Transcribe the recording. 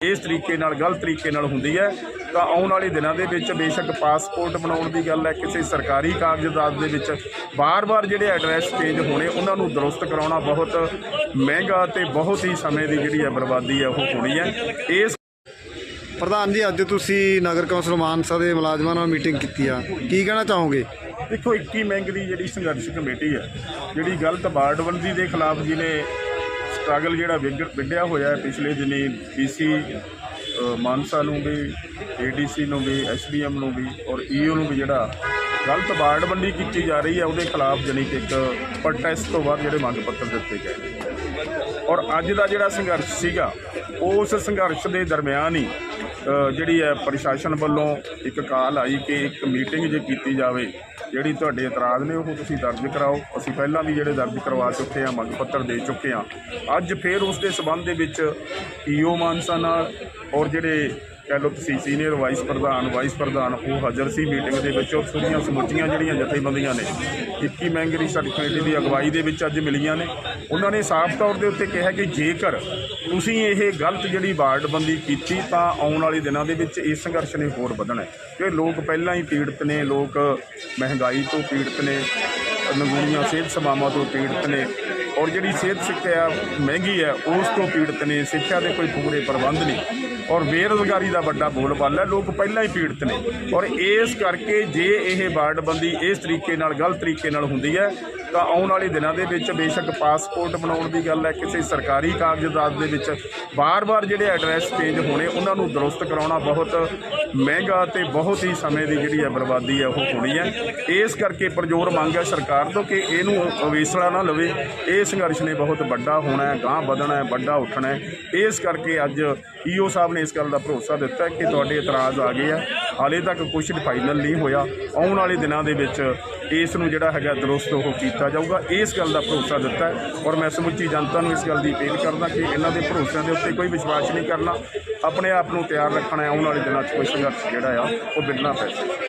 ਇਸ ਤਰੀਕੇ ਨਾਲ ਗਲਤ ਤਰੀਕੇ ਨਾਲ ਹੁੰਦੀ ਹੈ ਤਾਂ ਆਉਣ ਵਾਲੇ ਦਿਨਾਂ ਦੇ ਵਿੱਚ ਬੇਸ਼ੱਕ ਪਾਸਪੋਰਟ ਬਣਾਉਣ ਦੀ ਗੱਲ ਹੈ ਕਿਸੇ ਸਰਕਾਰੀ ਕਾਗਜ਼ਾਤ ਦੇ ਵਿੱਚ ਬਾਰ-ਬਾਰ ਜਿਹੜੇ ਐਡਰੈਸ ਚੇਂਜ ਹੋਣੇ ਉਹਨਾਂ ਨੂੰ ਦਰੁਸਤ ਕਰਾਉਣਾ ਬਹੁਤ ਮਹਿੰਗਾ ਤੇ ਬਹੁਤ ਹੀ ਸਮੇਂ ਦੀ ਜਿਹੜੀ ਹੈ ਬਰਬਾਦੀ ਹੈ ਉਹ ਹੋਣੀ ਹੈ। ਇਸ ਪ੍ਰਧਾਨ ਜੀ ਅੱਜ ਤੁਸੀਂ ਨਗਰ ਕੌਂਸਲ ਮਾਨਸਾ ਦੇ ਮੁਲਾਜ਼ਮਾਂ ਨਾਲ ਮੀਟਿੰਗ ਕੀਤੀ ਆ। ਕੀ ਕਹਿਣਾ ਚਾਹੋਗੇ? ਦੇਖੋ 21 ਮਹਿੰਗ ਦੀ ਜਿਹੜੀ ਸੰਘਰਸ਼ ਕਮੇਟੀ ਹੈ ਜਿਹੜੀ ਗਲਤ ਬਾਰਡਬੰਦੀ ਦੇ ਖਿਲਾਫ ਜਿਹਨੇ ਸਟਰਗਲ ਜਿਹੜਾ ਵਿਗ- ਵਿੱਢਿਆ ਹੋਇਆ ਹੈ ਪਿਛਲੇ ਦਿਨੀ ਡੀਸੀ ਮਾਨਸਾ ਨੂੰ ਵੀ, ਏਡੀਸੀ ਨੂੰ ਵੀ, ਐਸਡੀਐਮ ਨੂੰ ਵੀ ਔਰ ਈਓ ਨੂੰ ਵੀ ਜਿਹੜਾ ਗਲਤ ਵਾਰਡਬੰਦੀ ਕੀਤੀ ਜਾ ਰਹੀ ਹੈ, ਉਹਦੇ ਖਿਲਾਫ ਜਾਣੀ ਕਿ ਇੱਕ ਪ੍ਰੋਟੈਸਟ ਤੋਂ ਬਾਅਦ ਜਿਹੜੇ ਮੰਗ ਪੱਤਰ ਦਿੱਤੇ ਗਏ ਔਰ ਅੱਜ ਦਾ ਜਿਹੜਾ ਸੰਘਰਸ਼ ਸੀਗਾ, ਉਸ ਸੰਘਰਸ਼ ਦੇ ਦਰਮਿਆਨ ਹੀ ਜਿਹੜੀ ਹੈ ਪ੍ਰਸ਼ਾਸਨ ਵੱਲੋਂ ਇੱਕ ਕਾਲ ਆਈ ਕਿ ਇੱਕ ਮੀਟਿੰਗ ਜੇ ਕੀਤੀ ਜਾਵੇ, ਜਿਹੜੀ ਤੁਹਾਡੇ ਇਤਰਾਜ਼ ਨੇ, ਉਹ ਤੁਸੀਂ ਦਰਜ ਕਰਾਓ। ਅਸੀਂ ਪਹਿਲਾਂ ਵੀ ਜਿਹੜੇ ਦਰਜ ਕਰਵਾ ਚੁੱਕੇ ਹਾਂ, ਮੰਗ ਪੱਤਰ ਦੇ ਚੁੱਕੇ ਹਾਂ। ਅੱਜ ਫੇਰ ਉਸ ਦੇ ਸਬੰਧ ਦੇ ਵਿੱਚ ਈਓ ਮਾਨਸਾ ਨਾਲ ਔਰ ਜਿਹੜੇ ਕਹਿ ਲਓ ਤੁਸੀਂ ਸੀਨੀਅਰ ਵਾਈਸ ਪ੍ਰਧਾਨ ਵਾਈਸ ਪ੍ਰਧਾਨ, ਉਹ ਹਾਜ਼ਰ ਸੀ ਮੀਟਿੰਗ ਦੇ ਵਿੱਚ ਉਹ ਸੁਣੀਆਂ ਸਮੁੱਚੀਆਂ ਜਿਹੜੀਆਂ ਜਥੇਬੰਦੀਆਂ ਨੇ 21 ਮੈਂਗਰੀ ਸਾਡੀ ਕਮੇਟੀ ਦੀ ਅਗਵਾਈ ਦੇ ਵਿੱਚ ਅੱਜ ਮਿਲੀਆਂ ਨੇ। ਉਹਨਾਂ ਨੇ ਸਾਫ਼ ਤੌਰ ਦੇ ਉੱਤੇ ਕਿਹਾ ਕਿ ਜੇਕਰ ਤੁਸੀਂ ਇਹ ਗਲਤ ਜਿਹੜੀ ਵਾਰਡਬੰਦੀ ਕੀਤੀ, ਤਾਂ ਆਉਣ ਵਾਲੇ ਦਿਨਾਂ ਦੇ ਵਿੱਚ ਇਹ ਸੰਘਰਸ਼ ਨੇ ਹੋਰ ਵਧਣਾ ਹੈ। ਕਿ ਲੋਕ ਪਹਿਲਾਂ ਹੀ ਪੀੜਤ ਨੇ, ਲੋਕ ਮਹਿੰਗਾਈ ਤੋਂ ਪੀੜਤ ਨੇ ਨਗੂਣੀਆਂ ਸਿਹਤ ਸੇਵਾਵਾਂ ਤੋਂ ਪੀੜਤ ਨੇ। ਔਰ ਜਿਹੜੀ ਸਿਹਤ ਸਿੱਖਿਆ ਮਹਿੰਗੀ ਹੈ, ਉਸ ਤੋਂ ਪੀੜਤ ਨੇ, ਸਿੱਖਿਆ ਦੇ ਕੋਈ ਪੂਰੇ ਪ੍ਰਬੰਧ ਨਹੀਂ। ਔਰ ਬੇਰੁਜ਼ਗਾਰੀ ਦਾ ਵੱਡਾ ਬੋਲਬਾਲਾ ਹੈ ਲੋਕ ਪਹਿਲਾਂ ਹੀ ਪੀੜਤ ਨੇ। ਔਰ ਇਸ ਕਰਕੇ ਜੇ ਇਹ ਵਾਰਡਬੰਦੀ ਇਸ ਤਰੀਕੇ ਨਾਲ, ਗਲਤ ਤਰੀਕੇ ਨਾਲ ਹੁੰਦੀ ਹੈ, ਤਾਂ ਆਉਣ ਵਾਲੇ ਦਿਨਾਂ ਦੇ ਵਿੱਚ ਬੇਸ਼ੱਕ ਪਾਸਪੋਰਟ ਬਣਾਉਣ ਦੀ ਗੱਲ ਹੈ, ਕਿਸੇ ਸਰਕਾਰੀ ਕਾਗਜ਼ਾਤ ਦੇ ਵਿੱਚ ਬਾਰ-ਬਾਰ ਜਿਹੜੇ ਐਡਰੈਸ ਚੇਂਜ ਹੋਣੇ, ਉਹਨਾਂ ਨੂੰ ਦਰੁਸਤ ਕਰਾਉਣਾ ਬਹੁਤ ਮਹਿੰਗਾ ਤੇ ਬਹੁਤ ਹੀ ਸਮੇਂ ਦੀ ਜਿਹੜੀ ਹੈ ਬਰਬਾਦੀ ਹੈ, ਉਹ ਹੋਣੀ ਹੈ। ਇਸ ਕਰਕੇ ਪ੍ਰਜੋਰ ਮੰਗ ਹੈ ਸਰਕਾਰ ਤੋਂ ਕਿ ਇਹਨੂੰ ਅਵੇਸਲਾ ਨਾ ਲਵੇ, ਇਹ ਸੰਘਰਸ਼ ਨੇ ਬਹੁਤ ਵੱਡਾ ਹੋਣਾ ਹੈ ਗਾਂ ਵਧਣਾ ਹੈ, ਵੱਡਾ ਉੱਠਣਾ ਹੈ। ਇਸ ਕਰਕੇ ਅੱਜ ਈਓ ਸਾਹਿਬ ਨੇ ਇਸ ਗੱਲ ਦਾ ਭਰੋਸਾ ਦਿੱਤਾ ਕਿ ਤੁਹਾਡੇ ਇਤਰਾਜ਼ ਆ ਗਏ ਆ। ਹਾਲੇ ਤੱਕ ਕੁਝ ਫਾਈਨਲ ਨਹੀਂ ਹੋਇਆ। ਆਉਣ ਵਾਲੇ ਦਿਨਾਂ ਦੇ ਵਿੱਚ ਇਸ ਨੂੰ ਜਿਹੜਾ ਹੈਗਾ ਦਰੁਸਤ ਉਹ ਕੀਤਾ ਜਾਊਗਾ। ਇਸ ਗੱਲ ਦਾ ਭਰੋਸਾ ਦਿੱਤਾ ਔਰ ਮੈਂ ਸਮੁੱਚੀ ਜਨਤਾ ਨੂੰ ਇਸ ਗੱਲ ਦੀ ਅਪੀਲ ਕਰਦਾ ਕਿ ਇਹਨਾਂ ਦੇ ਭਰੋਸਿਆਂ ਦੇ ਉੱਤੇ ਕੋਈ ਵਿਸ਼ਵਾਸ ਨਹੀਂ ਕਰਨਾ। ਆਪਣੇ ਆਪ ਨੂੰ ਤਿਆਰ ਰੱਖਣਾ ਹੈ। ਆਉਣ ਵਾਲੇ ਦਿਨਾਂ 'ਚ ਕੋਈ ਸੰਘਰਸ਼ ਜਿਹੜਾ ਆ, ਉਹ ਵਿੱਢਣਾ ਪੈ ਸਕਦਾ